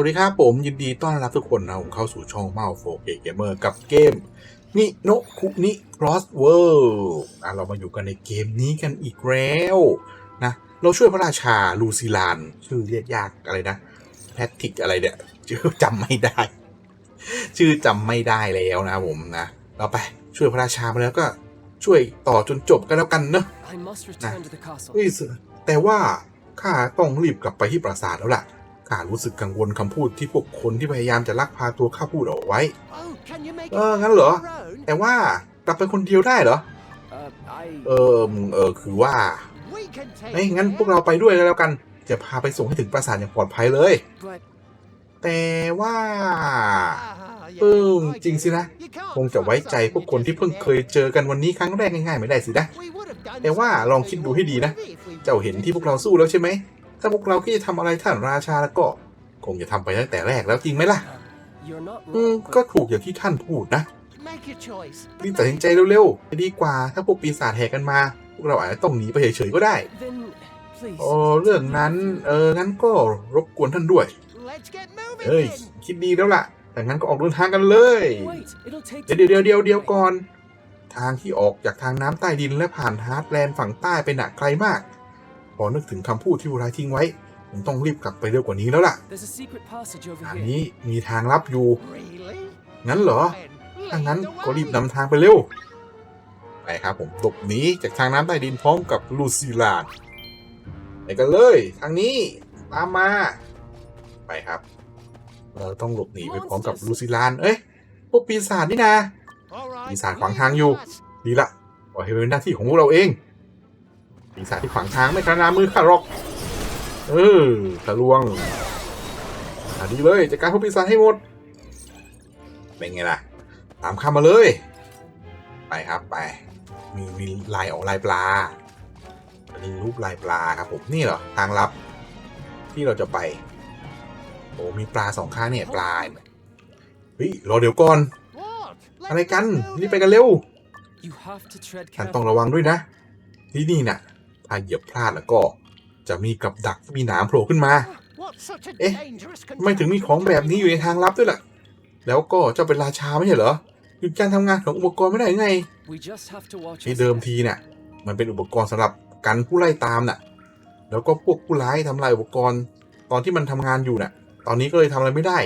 วัสดีครับผมยินดีต้อนรับทุกคนนะผมเข้าสู่ช่องเมาโฟเกเกมเมอร์กับเกมนิโนคุนิครอสเวิลด์นะเรามาอยู่กันในเกมนี้กันอีกแล้วนะเราช่วยพระราชาลูซิลานชื่อเรียกยากอะไรนะแพทริกอะไรเนี่ยชื่อจำไม่ได้ ชื่อจำไม่ได้แล้วนะครับผมนะ เราไปช่วยพระราชามาแล้วก็ช่วยต่อจนจบกันแล้วกันเนอะ I must return to the castle. เฮ้ยเสือแต่ว่าข้าต้องรีบกลับไปที่ปราสาทแล้วล่ะ ข้ารู้สึกกังวลคำพูดที่พวกคนที่พยายามจะลักพาตัวข้าพูดเอาไว้ Oh, can you make เออ งั้นเหรอ it your own? แต่ว่ากลับไปคนเดียวได้เหรอ Uh, I. เออมึงเออ คือว่า We can take เอ้ยงั้นพวกเราไปด้วยก็แล้วกัน จะพาไปส่งให้ถึงปราสาทอย่างปลอดภัยเลย But แต่ว่า Ah, yeah, ปึ้ม I จริง get สิ it. นะ You can't คงจะไว้ใจ trust พวกคนที่เพิ่งเคยเจอกันวันนี้ครั้งแรกง่ายๆไม่ได้สินะ We would have done แต่ว่า something ลองคิดดูให้ดีนะ already if we เจ้าเห็นที่พวกเราสู้แล้วใช่ไหม ถ้าพวกเราคิดจะทำอะไรท่านราชาแล้วก็ คงจะทำไปตั้งแต่แรกแล้วจริงไหมล่ะ you're not อืม wrong. ก็ But ถูกอย่างที่ท่านพูดนะ Make your choice. รีบตัดสินใจเร็วๆจะดีกว่าถ้าพวกปีศาจแหกกันมา พวกเราอาจจะต้องหนีไปเฉยๆก็ได้ then, please. โอ้เรื่องนั้น เออ งั้นก็รบกวนท่านด้วย Let's get moving เฮ้ย then. คิดดีแล้วล่ะ แต่งั้นก็ออกเดินทางกันเลย Wait, it'll take. เดี๋ยวเดี๋ยวเดี๋ยวเดี๋ยวก่อน ทางที่ออกจากทางน้ำใต้ดินและผ่านฮาร์ดแลนด์ฝั่งใต้ไปหนักไกลมาก พอนึกถึงคำพูดที่วูรายทิ้งไว้ผมต้องรีบกลับไปเร็วกว่านี้แล้วล่ะ There's a secret passage over อัน here. นี้มีทางลับอยู่ Really? งั้นเหรอ Then ถ้างั้น lead the ก็รีบ way. นำทางไปเร็ว ไปครับผมตกหนีจากทางน้ำใต้ดินพร้อมกับลูซิลานไปกันเลย ทางนี้ ตามมา ไปครับ เราต้องหลบหนีไปพร้อมกับลูซิลาน เอ้ย พวกปีศาจนี่นะ All right, ปีศาจขวาง leave ทางอยู่ it to us. ดีละปล่อยให้เป็นหน้าที่ของพวกเราเอง ปีศาจที่ขวางทางไม่กระนามือข้าหรอก เออทะลวงอะดีเลยจัดการพวกปีศาจให้หมด เป็นไงล่ะ ตามข้ามาเลย ไปครับไป มีมีลายออกลายปลามีรูปลายปลาครับผมนี่เหรอทางลับ ที่เราจะไป โอ้มีปลาสองข้างเนี่ยปลาเฮ้ยรอเดี๋ยวก่อน What? Let's อะไรกัน get moving. รีบไปกันเร็ว You have to tread ท่านต้อง carefully. ระวังด้วยนะ ที่นี่น่ะ ถ้าเหยียบพลาดแล้วก็ จะมีกับดักที่มีหนามโผล่ขึ้นมา What's such a Eh, dangerous ทำไมถึงมีของแบบนี้อยู่ในทางลับด้วยล่ะ แล้วก็เจ้าเป็นราชาไม่ใช่เหรอหยุดการทำงานของอุปกรณ์ไม่ได้ไง We just have to watch. ที่ our เดิม step. ทีเนี่ยมันเป็นอุปกรณ์สำหรับกันผู้ไล่ตามน่ะ แล้วก็พวกผู้ร้ายทำลายอุปกรณ์ ตอนที่มันทำงานอยู่น่ะ ตอนนี้ก็เลยทำอะไรไม่ได้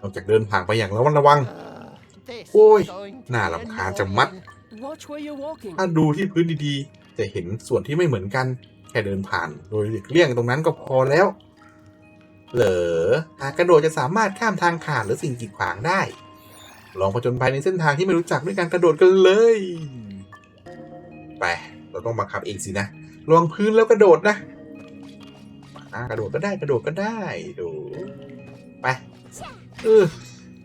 นอกจากเดินผ่านไปอย่างระมัดระวัง Uh, this is Ôi, going to น่า be รำคาญจะมัด annoying. Watch where you're walking. ถ้าดูที่พื้นดีๆ จะเห็นส่วนที่ไม่เหมือนกัน แค่เดินผ่าน โดยหลีกเลี่ยงตรงนั้นก็พอแล้ว เหรอหากกระโดดจะสามารถข้ามทางขาดหรือสิ่งกีดขวางได้ ลองผจญภัยในเส้นทางที่ไม่รู้จักด้วยการกระโดดกันเลย ไป เราต้องบังคับเองสินะ ลองพื้นแล้วกระโดดนะกระโดดก็ได้กระโดดก็ได้ดูไปเออ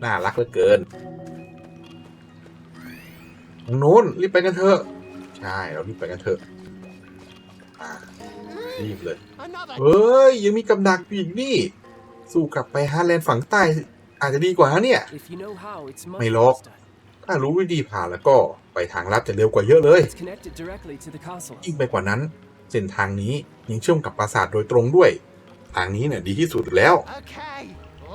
น่ารักเหลือเกินทางโน้นรีบไปกันเถอะ ใช่เรารีบไปกันเถอะอ่ารีบเลย Another เฮ้ย ยังมีกับดักอยู่อีกนี่ สู้กลับไปฮาร์ดแลนด์ฝั่งใต้ อาจจะดีกว่านะเนี่ย If you know how, it's much Mày lột. faster. ถ้ารู้วิธีผ่านแล้วก็ไปทางลัดจะเร็วกว่าเยอะเลย It's connected directly to the castle. ยิ่งไปกว่านั้น เส้นทางนี้ยังเชื่อมกับปราสาทโดยตรงด้วย ทางนี้เนี่ยดีที่สุดอยู่แล้ว Okay.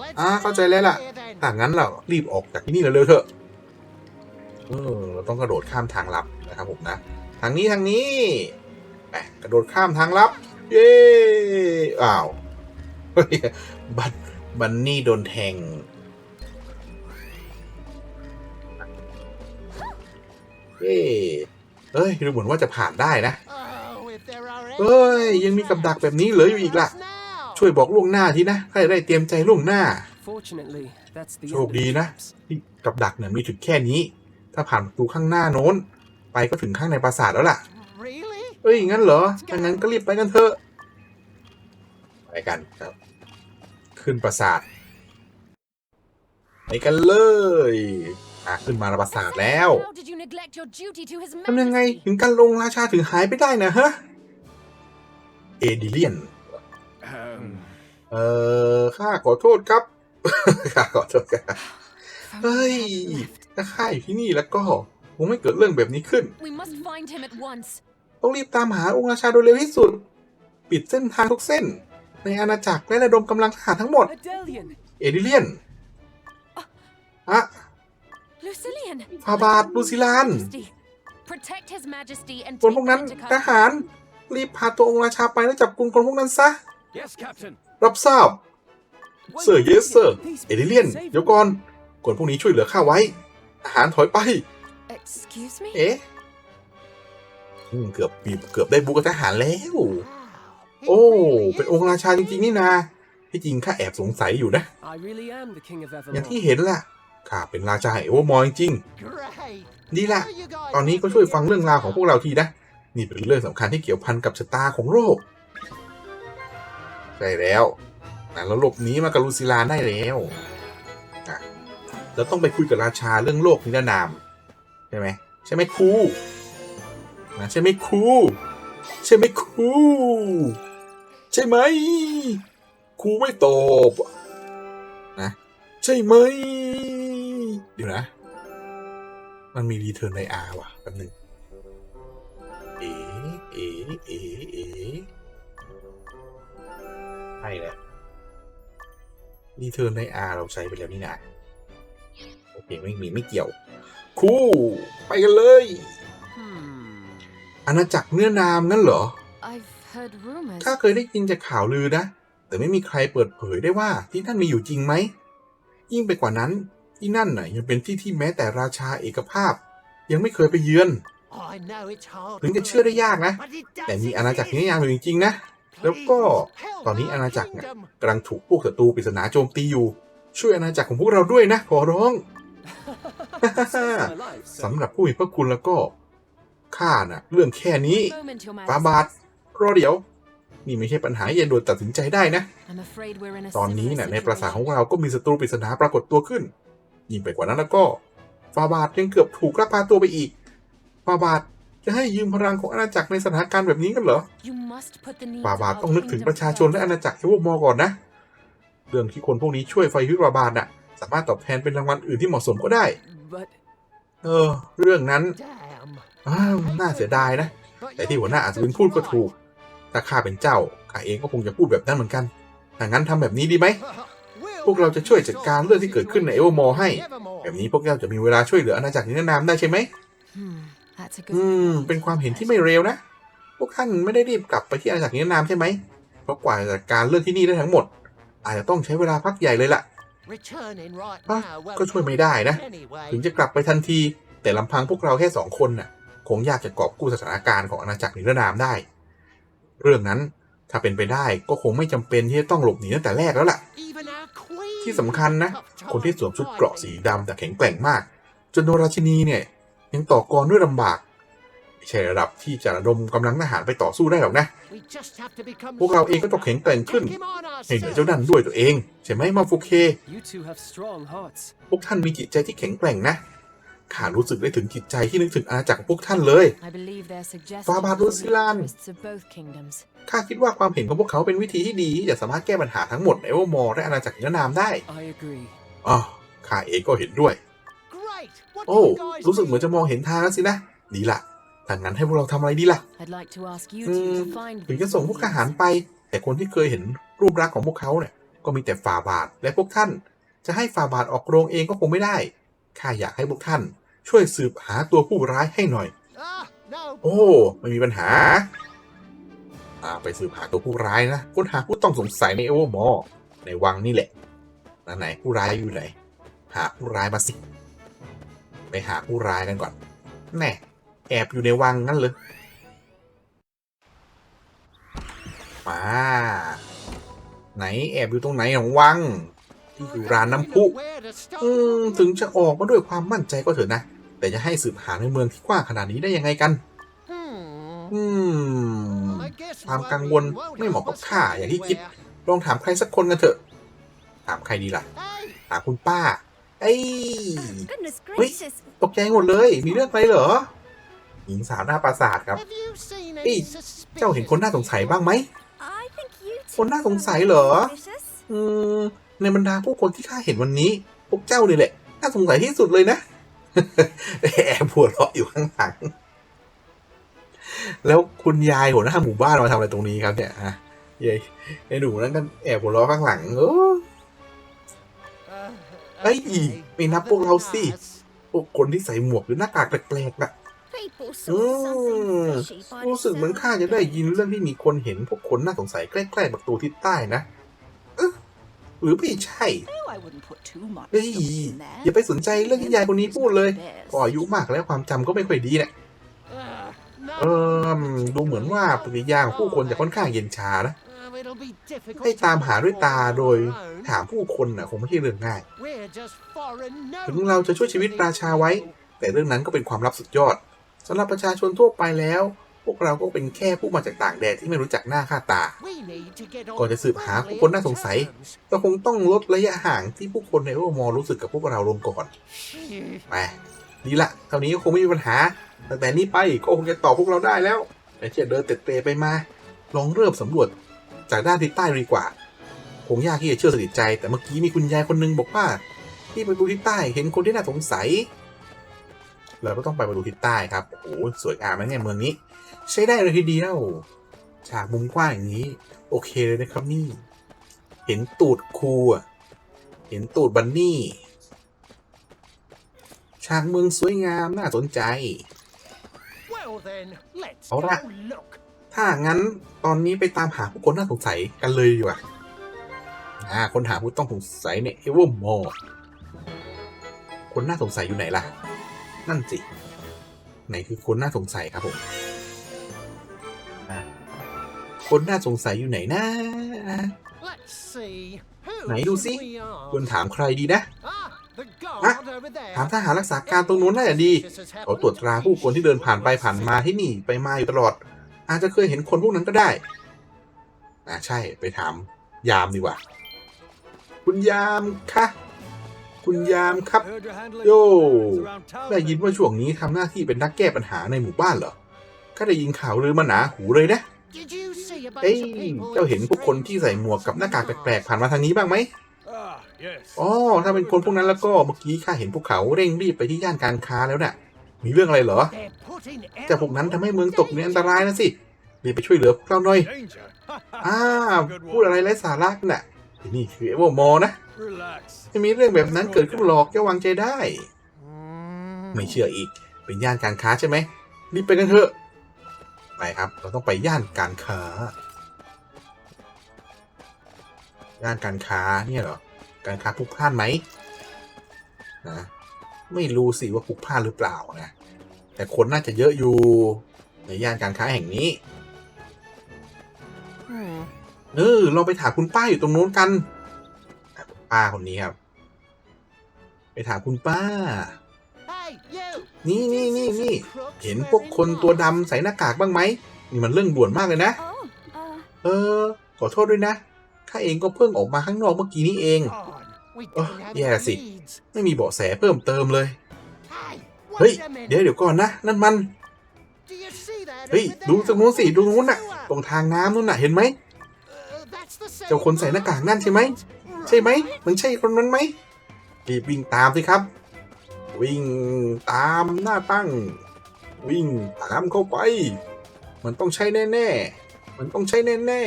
Let's อ่า get เข้าใจแล้วล่ะ out of here then. ถ้างั้นเรารีบออกจากที่นี่เร็วๆเถอะ เออ เราต้องกระโดดข้ามทางลับ นะครับผมนะ ทางนี้ทางนี้ไปกระโดดข้ามทางลับ เย้อ้าวเฮ้ยบันบันนี่โดนแทงเย้เอ้ยดูเหมือนว่าจะผ่านได้นะ Oh, if there are เอ้ย any ยังมีกับดักแบบนี้เหลืออยู่อีกล่ะ us now. ช่วยบอกล่วงหน้าทีนะใครจะได้เตรียมใจล่วงหน้า Fortunately, that's the โช end ค of ดี the นะ traps. ที่กับดักเนี่ยมีถึงแค่นี้ ถ้าผ่านประตูข้างหน้าโน้น ไปก็ถึงข้างในปราสาทแล้วล่ะ Really? เอ้ยงั้นเหรอถ้างั้นก็รีบไปกันเถอะ ไปกันครับ ขึ้นปราสาท ไปกันเลยอะขึ้นมาปราสาทแล้ว How did you neglect your duty to his ทำยังไง majesty? ถึงการลงราชาถึงหายไปได้นะฮะ เอดิเลียน เอ่อข้าขอโทษครับ ข้าขอโทษครับ เฮ้ย ถ้าข้าอยู่ที่นี่แล้วก็ค งไม่เกิดเรื่องแบบนี้ขึ้น We must find him at once. ต้องรีบตามหาองค์ราชาโดยเร็วที่สุด ปิดเส้นทางทุกเส้น ในอาณาจักรและระดมกำลังทหารทั้งหมด A Delian! เอดิเลียนอะ Lucilian! ฟาบาทลูซิลาน Majesty. Protect His Majesty and คน take พวกนั้น them to ท custody. หาร รีบพาตัวองค์ราชาไปแล้วจับกลุ่มคนพวกนั้นซะ Yes, Captain. รับทราบ Wait, เซอร์เยสเซอร์ These เอดิเลียน people saved เดี๋ยวก่อนคนพวกนี้ช่วยเหลือข้าไว้ทหารถอยไป Excuse me? เอ๊ะอืมเกือบมีเกือบได้บุกกับทหารแล้ว Wow. โอ้ It เป็น really องค์ is. ราชาจริง ๆ นี่นาที่จริงข้าแอบสงสัยอยู่นะ I really am the king of อย่าง Evermore. ที่เห็นล่ะข้าเป็นราชาแห่งเอเวอร์มอร์จริง Great. ๆดีละ Now you guys ตอนนี้ก็ want ช่วย to ฟัง get เรื่องราวของพวกเราทีนะ นี่เป็นเรื่องสำคัญที่เกี่ยวพันกับชะตาของโลกใช่แล้วนะแล้วหลบหนีมากับลูซิลานได้แล้วอะเราต้องไปคุยกับราชาเรื่องโลกนิรนาม ใช่ไหมใช่ไหมครูนะใช่ไหมครูใช่ไหมครูใช่ไหมครูไม่ตอบนะใช่ไหมเดี๋ยวนะ มันมีรีเทิร์นในอาว่ะแป๊บหนึงเอ๋เอ๋เอ๋เอ๋ใช่แหละรีเทิร์นในอาเราใช้ไปแล้วนี่นะโอเคไม่มีไม่เกี่ยว คู่ไปกันเลย Hmm. อาณาจักรเนื้อนามนั่นเหรอ I've heard rumors. ข้าเคยได้ยินจากข่าวลือนะ แต่ไม่มีใครเปิดเผยได้ว่าที่นั่นมีอยู่จริงไหม ยิ่งไปกว่านั้น ที่นั่นน่ะยังเป็นที่ที่แม้แต่ราชาเอกภาพ ยังไม่เคยไปเยือน I know it's hard. ถึงจะเชื่อได้ยากนะ but it does แต่มีอาณาจักร exist. นิยามอยู่จริงๆนะ แล้วก็ Please, help ตอนนี้ our อาณาจักรเนี่ย kingdom. กำลังถูกพวกศัตรูปริศนาโจมตีอยู่ ช่วยอาณาจักรของพวกเราด้วยนะขอร้อง Saved my life, sir. สำหรับผู้มีพระคุณแล้วก็ข้าน่ะ เรื่องแค่นี้ Moment, Your ฟา Majesty. บาทรอเดี๋ยว นี่ไม่ใช่ปัญหาเย็นด่วนตัดสินใจได้นะ I'm afraid we're in a ตอนนี้ similar น่ะในปราสาทของ situation. เราก็มีศัตรูปริศนาปรากฏตัวขึ้น ยิ่งไปกว่านั้นแล้วก็ฟาบาทยังเกือบถูกลักพาตัวไปอีกฟาบาทจะให้ยืมพลังของอาณาจักรในสถานการณ์แบบนี้กันเหรอ You must put the needs ฟา of บาท our ต้องนึกถึง kingdom ประชาชนและ first. อาณาจักรเอเวอร์มอร์ก่อนนะ เรื่องที่คนพวกนี้ช่วยไฟฮิวาบาทน่ะ สามารถตอบแทนเป็นรางวัลอื่นที่เหมาะสมก็ได้ But เออ เรื่องนั้น Damn. อ้าวน่าเสียดายนะ But แต่ที่ you're หัวหน้าอัศวิน just พูดก็ right. ถูก ถ้าข้าเป็นเจ้าข้าเองก็คงจะพูดแบบนั้นเหมือนกันถ้างั้นทำแบบนี้ดีไหม We'll พวกเราจะช่วยจัดการเรื่องที่เกิดขึ้นในเอเวอร์มอร์ให้ Evermore. แบบนี้พวกเจ้าจะมีเวลาช่วยเหลืออาณาจักรนิรนามได้ใช่ไหม Hmm, that's a good อืม point, เป็นความเห็นที่ไม่เร็วนะ พวกท่านไม่ได้รีบกลับไปที่อาณาจักรนิรนามใช่ไหม เพราะกว่าจะจัดการเรื่องที่นี่ได้ทั้งหมด อาจจะต้องใช้เวลาพักใหญ่เลยล่ะ Returning right อะ now won't ก็ช่วยไม่ได้นะ anyway. ถึงจะกลับไปทันที แต่ลำพังพวกเราแค่สองคนน่ะ คงยากจะกอบกู้สถานการณ์ของอาณาจักรนิรนามได้ เรื่องนั้นถ้าเป็นไปได้ก็คงไม่จำเป็นที่จะต้องหลบหนีตั้งแต่แรกแล้วล่ะ Even our queen ที่สำคัญนะ คนที่สวมชุดเกราะสีดำแต่แข็งแกร่งมาก จนโนราชินีเนี่ย ยังต่อกรด้วยลำบาก ไม่ใช่ระดับที่จะระดมกำลังทหารไปต่อสู้ได้หรอกนะ We just have to become พวกเราเองก็ต้องแข็งแกร่งขึ้น Take him on ให้เหนือ ourselves. เจ้านั่นด้วยตัวเอง ใช่ไหมมาฟูเค you two have strong hearts. พวกท่านมีจิตใจที่แข็งแกร่งนะข้ารู้สึกได้ถึงจิตใจที่นึกถึงอาณาจักรของพวกท่านเลย I believe their suggestions ฟาบาท will meet ลูซิลาน the interests of both kingdoms. ข้าคิดว่าความเห็นของพวกเขาเป็นวิธีที่ดีที่จะสามารถแก้ปัญหาทั้งหมดในเอเวอร์มอร์และอาณาจักรนิรนามได้ I agree. อ๋อข้าเองก็เห็นด้วย Great. What do โอ้ you guys รู้สึกเหมือน think? จะมองเห็นทางแล้วสินะ ดีละ ถ้างั้นให้พวกเราทำอะไรดีล่ะ I'd like to ask you อื two ม to find ถึง these จะส่งพวกทหารไป แต่คนที่เคยเห็นรูปลักษณ์ของพวกเขาเนี่ย ก็มีแต่ฝ่าบาท และพวกท่าน จะให้ฝ่าบาทออกโรงเองก็คงไม่ได้ ข้าอยากให้พวกท่าน ช่วยสืบหาตัวผู้ร้ายให้หน่อย Ah, no. โอ้ไม่มีปัญหาอ่าไปสืบหาตัวผู้ร้ายนะค้นหาผู้ต้องสงสัยในเอเวอร์มอร์ในวังนี่แหละนั่นไหนผู้ร้ายอยู่ไหน หาผู้ร้ายมาสิ ไปหาผู้ร้ายกันก่อน แน่ แอบอยู่ในวังงั้นเลยมาไหนแอบอยู่ตรงไหนของวังที่อยู่ร้านน้ำพุอืมถึงจะออกมาด้วยความมั่นใจก็เถอะนะ แต่จะให้สืบหาในเมืองที่กว้างขนาดนี้ได้ยังไงกันอืมความกังวลไม่เหมาะกับข้าอย่างที่คิด ลองถามใครสักคนกันเถอะ ถามใครดีล่ะ ถามคุณป้า เอ้ยตกใจหมดเลย มีเรื่องอะไรเหรอ หญิงสาวหน้าปราสาทครับ have you seen Hey, any เจ้าเห็นคนน่าสงสัยบ้างไหม I think you คนน่าสงสัยเหรอ อืม ในบรรดาผู้คนที่ข้าเห็นวันนี้ พวกเจ้านี่แหละ น่าสงสัยที่สุดเลยนะ แอบหัวเราะอยู่ข้างหลัง แล้วคุณยายหัวหน้าหมู่บ้านมาทำอะไรตรงนี้ครับเนี่ยฮะยายยายหนูนั่นก็แอบหัวเราะข้างหลังเออ Uh, เอ้ย okay, ไม่นับ have พวกเราสิ glass. พวกคนที่ใส่หมวกหรือหน้ากากแปลกๆน่ะ People อื saw ม something fishy by รู้สึกเหมือนข้าจะได้ยินเรื่องที่มีคนเห็นพวกคนน่าสงสัยใกล้ๆประตูทิศใต้นะเอ๊ะหรือไม่ใช่ Oh, I wouldn't put too much เฮ้ย stock in there. อย่าไปสนใจเรื่องที่ยายคนนี้พูดเลย Best. พออายุมากแล้วความจำก็ไม่ค่อยดีเนี่ย Uh, เอ no. อดูเหมือนว่าปฏิกิริยาของผู้คนจะค่อนข้างเย็นชานะ Uh, it'll be difficult ให้ตามหาด้วยตา to โดย walk on our own. ถามผู้คนน่ะคงไม่ใช่เรื่องง่าย We're just foreign ถึง nobles เราจะช่วยชีวิตราชาไว้ แต่เรื่องนั้นก็เป็นความลับสุดยอด สำหรับประชาชนทั่วไปแล้ว พวกเราก็เป็นแค่ผู้มาจากต่างแดนที่ไม่รู้จักหน้าค่าตา ก่อนจะสืบหาผู้คนน่าสงสัยเราคงต้องลดระยะห่างที่ผู้คนในโอมอรู้สึกกับพวกเราลงก่อนไปดีละเท่านี้ก็คงไม่มีปัญหาตั้งแต่นี้ไปก็คงจะตอบพวกเราได้แล้วแต่ที่เดินเตะเตะไปมา ลองเริ่มสำรวจจากด้านทิศใต้ดีกว่า คงยากที่จะเชื่อสนิทใจ แต่เมื่อกี้มีคุณยายคนหนึงบอกว่า ที่ประตูทิศใต้เห็นคนที่น่าสงสัย เราก็ต้องไปประตูทิศใต้ครับโอ้โหสวยงามนะเนี่ยเมืองนี้ ใช้ได้เลยทีเดียว ฉากมุมกว้างอย่างนี้ โอเคเลยนะครับนี่ เห็นตูดครูอะเห็นตูดบันนี่ ฉากเมืองสวยงามน่าสนใจ Well then, let's All go right. look. ถ้างั้นตอนนี้ไปตามหาผู้คนน่าสงสัยกันเลยดีกว่าอ่าคนหาผู้ต้องสงสัยในเอเวอร์มอร์คนน่าสงสัยอยู่ไหนล่ะ นั่นสิ ไหนคือคนน่าสงสัยครับผมอะคนน่าสงสัยอยู่ไหนนะ Let's see. Who ไหนดูสิ should we ask? ควรถามใครดีนะ Ah, the guard Ah, over there. ถามทหารรักษาการตรงนู้นน่าจะดี This has เขาตรวจตราผู้คนที่เดินผ่านไปผ่านมาที่นี่ไปมาอยู่ตลอด อาจจะเคยเห็นคนพวกนั้นก็ได้ อ่าใช่ไปถามยามดีกว่า คุณยามคะ คุณยามครับ Heard you're handling Yo. affairs around town ได้ยินว่าช่วงนี้ทำหน้าที่เป็นนักแก้ปัญหาในหมู่บ้านเหรอก็ได้ยินข่าวลือมาหนาหูเลยนะ Did you see a bunch เอ้ย of people เจ้า in เห็นพวกคนที่ใส่หมวกกับหน้ากากแปลกๆผ่านมาทางนี้บ้างไหม Ah, yes. อ๋อถ้าเป็นคนพวกนั้นแล้วก็เมื่อกี้ข้าเห็นพวกเขาเร่งรีบไปที่ย่านการค้าแล้วน่ะ มีเรื่องอะไรเหรอ They're putting แต่พวกนั้นทำให้เมืองตกในอันตรายนะสิรีบไปช่วยเหลือพวกเราหน่อย Danger. อ่าพูดอะไรไร้สาระน่ะที่ นี่คือเอเวอร์มอนะ Relax. ไม่มีเรื่องแบบนั้นเกิดขึ้นหรอกเจ้าวางใจได้ Mm. ไม่เชื่ออีก เป็นย่านการค้าใช่ไหมรีบไปกันเถอะไปครับ เราต้องไปย่านการค้า ย่านการค้าเนี่ยเหรอ การค้าพลุกพล่านไหมนะ ไม่รู้สิว่าพลุกพล่านหรือเปล่านะ แต่คนน่าจะเยอะอยู่ในย่านการค้าแห่งนี้ Hmm. เออลองไปถามคุณป้าอยู่ตรงโน้นกันป้าคนนี้ครับ ไปถามคุณป้า นี่นี่นี่นี่เห็นพวกคนตัวดำใส่หน้ากากบ้างไหมนี่มันเรื่องด่วนมากเลยนะ เออ ขอโทษด้วยนะข้าเองก็เพิ่งออกมาข้างนอกเมื่อกี้นี้เอง God, we Oh, don't have yeah, any see. leads. ไม่มีเบาะแสเพิ่มเติมเลย เฮ้ย เดี๋ยวเดี๋ยวก่อนนะ นั่นมัน เฮ้ย ดูตรงนู้นสิ ดูตรงนู้นน่ะ ตรงทางน้ำนู้นน่ะ เห็นไหม เจ้าคนใส่หน้ากากนั่นใช่ไหม ใช่ไหม มันใช่คนนั้นไหม รีบวิ่งตามสิครับ วิ่งตามหน้าตั้ง วิ่งตามเข้าไป มันต้องใช่แน่ๆ มันต้องใช่แน่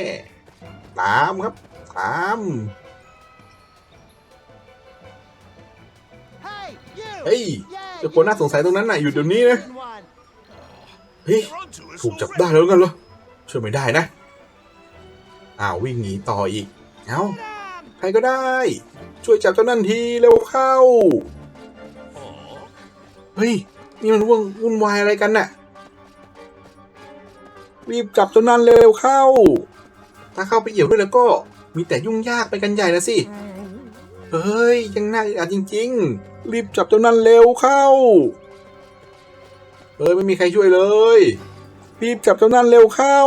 ๆ ตามครับ ตามเฮ้ยเจ้าคนน่าสงสัยตรงนั้นน่ะอยู่เดี๋ยวนี้นะ เฮ้ย ถูกจับได้แล้วกันเหรอช่วยไม่ได้นะ อ้าววิ่งหนีต่ออีก เอ้าใครก็ได้ ช่วยจับเจ้านั่นทีเร็วเข้า เฮ้ย นี่มันวุ่นวุ่นวายอะไรกันน่ะ รีบจับเจ้านั่นเร็วเข้า ถ้าเข้าไปเอี่ยวด้วยแล้วก็มีแต่ยุ่งยากไปกันใหญ่นะสิ เฮ้ย ยังน่าอึดอัดจริง ๆ รีบจับเจ้านั่นเร็วเข้า เฮ้ย ไม่มีใครช่วยเลย รีบจับเจ้านั่นเร็วเข้า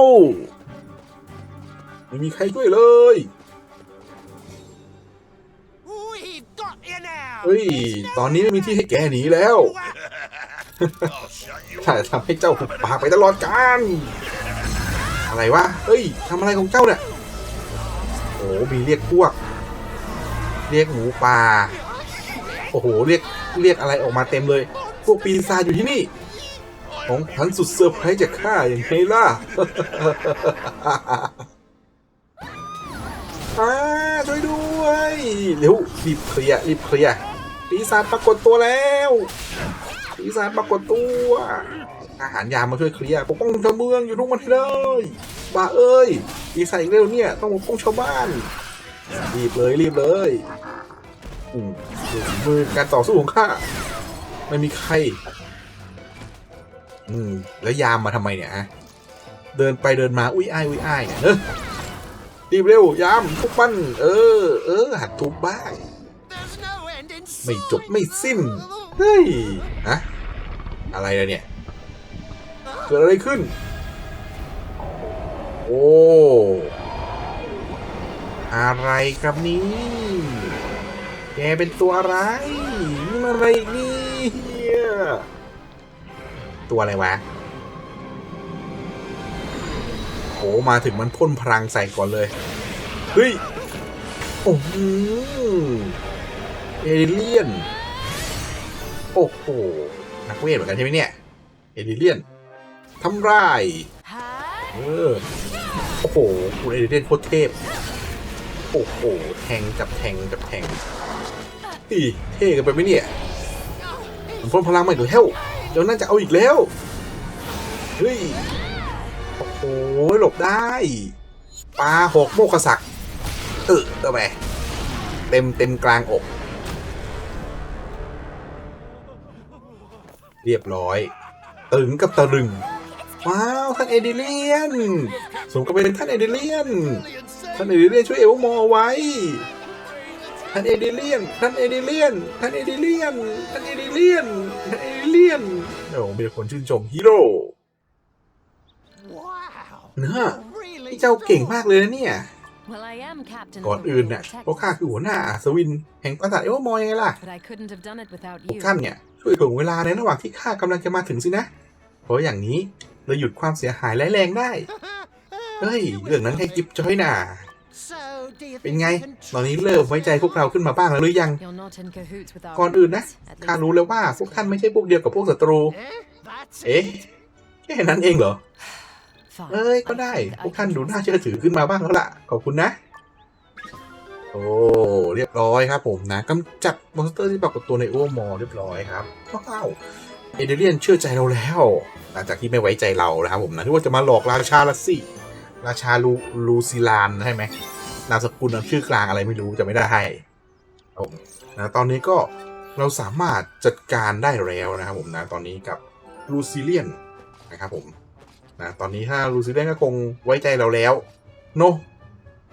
ไม่มีใครช่วยเลย We've got you now. เฮ้ย ตอนนี้ไม่มีที่ให้แกหนีแล้วถ้าจะทำให้เจ้าหุบปากไปตลอดกาลอะไรวะ เฮ้ยทำอะไรของเจ้าเนี่ย โอ้มีเรียกพวก เรียกหมูป่า โอ้โห เรียก เรียกอะไรออกมาเต็มเลย พวกปีศาจอยู่ที่นี่ ของพันสุดเซอร์ไพรส์จากข้าอย่างไงล่ะ อ่าช่วยด้วยเร็วรีบเคลียร์รีบเคลียร์ปีศาจปรากฏตัวแล้วปีศาจปรากฏตัว อาหารยามาช่วยเคลียร์ปกป้องชาวเมืองอยู่ทุกวันที่เลยบ้าเอ้ยปีศาจอีกแล้วเนี่ยต้องปกป้องชาวบ้าน รีบเลยรีบเลยอืมมือการต่อสู้ของข้าไม่มีใคร อืมแล้วยามมาทำไมเนี่ยฮะเดินไปเดินมาอุ้ยอ้ายอุ้ยอ้ายเนี่ยเนอะ รีเร็วยามทุบปั้นเออ เออ หัดทุบบ้าง no ไม่จบไม่สิ้น เฮ้ยฮะอะไรอะเนี่ย เกิดอะไรขึ้น โอ้อะไรครับนี่ แกเป็นตัวอะไรนี่มันอะไรนี่ตัวอะไรวะ โอ้มาถึงมันพ่นพลังใส่ก่อนเลย เฮ้ย โอ้โหเอเลียน โอ้โห นักเวทเหมือนกันใช่ไหมเนี่ย เอเลียนทำร้ายเออ โอ้โห คุณเอเลียนโคตรเทพ โอ้โห แทงจับแทงจับแทงอีเท่กันไปไหมเนี่ย มันพ่นพลังใหม่หรือเฮลเดี๋ยวน่าจะเอาอีกแล้ว เฮ้ย หหลบได้ปลาหกโมกขสักเออตัวไปเต็มเต็มกลางอก เรียบร้อย ตึงกับตะลึง ว้าว ท่านเอเดเลียน สมกับเป็นท่านเอเดเลียน ท่านเอเดเลียนช่วยเอลมอไว้ ท่านเอเดเลียน ท่านเอเดเลียน ท่านเอเดเลียน ท่านเอเดเลียนท่านเอเดเลียนโอ้โหมีคนชื่นชมฮีโร่ เนอะ Really นี่เจ้าเก่งมากเลยนะเนี่ย Well, I am captain. ก่อนอื่นน่ะเพราะข้าคือหัวหน้าอัศวิน แห่งปราสาทเอลมอยังไงล่ะ But I couldn't have done it without พวก you. ท่านเนี่ยช่วยถ่วงเวลาในระหว่างที่ข้ากำลังจะมาถึงสินะ เพราะอย่างนี้เราหยุดความเสียหายร้ายแรงได้ เฮ้ย เรื่องนั้นให้กิบจอยน่ะ So, do you เป็น think ไง you can ตอนนี้ trust เริ่มไว้ใจพวกเราขึ้นมาบ้างแล้วหรือยัง You're not in cahoots with our ก่อนอื่นนะ enemies, at ข้า least รู้แล้วว่าพวกท่านไม่ใช่พวกเดียวกับพวกศัตรู Eh? That's เอ๊ะ it. แค่นั้นเองเหรอ Fine. เอ้ย ก็ I ได้ think พว I กท่าน can ดู trust น่า you. เชื่อถือขึ้นมาบ้างแล้วล่ะ ขอบคุณนะ โอ้ เรียบร้อยครับผมนะกำจัดมอนสเตอร์ที่ปรากฏตัวในโอมอเรียบร้อยครับว้าวเอเดเลียนเชื่อใจเราแล้ว หลังจากที่ไม่ไว้ใจเรานะครับผมนะที่ว่าจะมาหลอกราชาละสิราชาลูลูซิลานใช่ไหมนามสกุลนามชื่อกลางอะไรไม่รู้จะไม่ได้ครับผมนะตอนนี้ก็เราสามารถจัดการได้แล้วนะครับผมนะตอนนี้กับลูซิเลียนนะครับผม นะตอนนี้ถ้าลูซิเลียนก็คงไว้ใจเราแล้วโน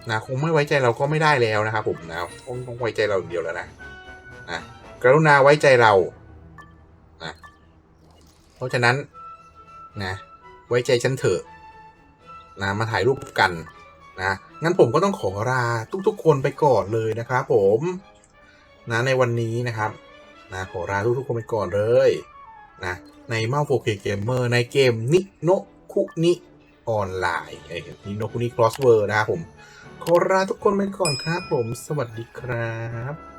นะคงไม่ไว้ใจเราก็ไม่ได้แล้วนะครับผมนะคงต้องไว้ใจเราอย่างเดียวแล้วนะนะกรุณาไว้ใจเรานะเพราะฉะนั้นนะไว้ใจฉันเถอะนะมาถ่ายรูปกันนะงั้นผมก็ต้องขอลาทุกๆ คนไปก่อนเลยนะครับผมนะในวันนี้นะครับนะขอลาทุกๆคนไปก่อนเลยนะในเมาโฟเคเกมเมอร์ในเกมนิโน คุนิออนไลน์ไอ้นิโนคุนิครอสเวอร์นะครับผม ขอลาทุกคนไปก่อนครับผม สวัสดีครับ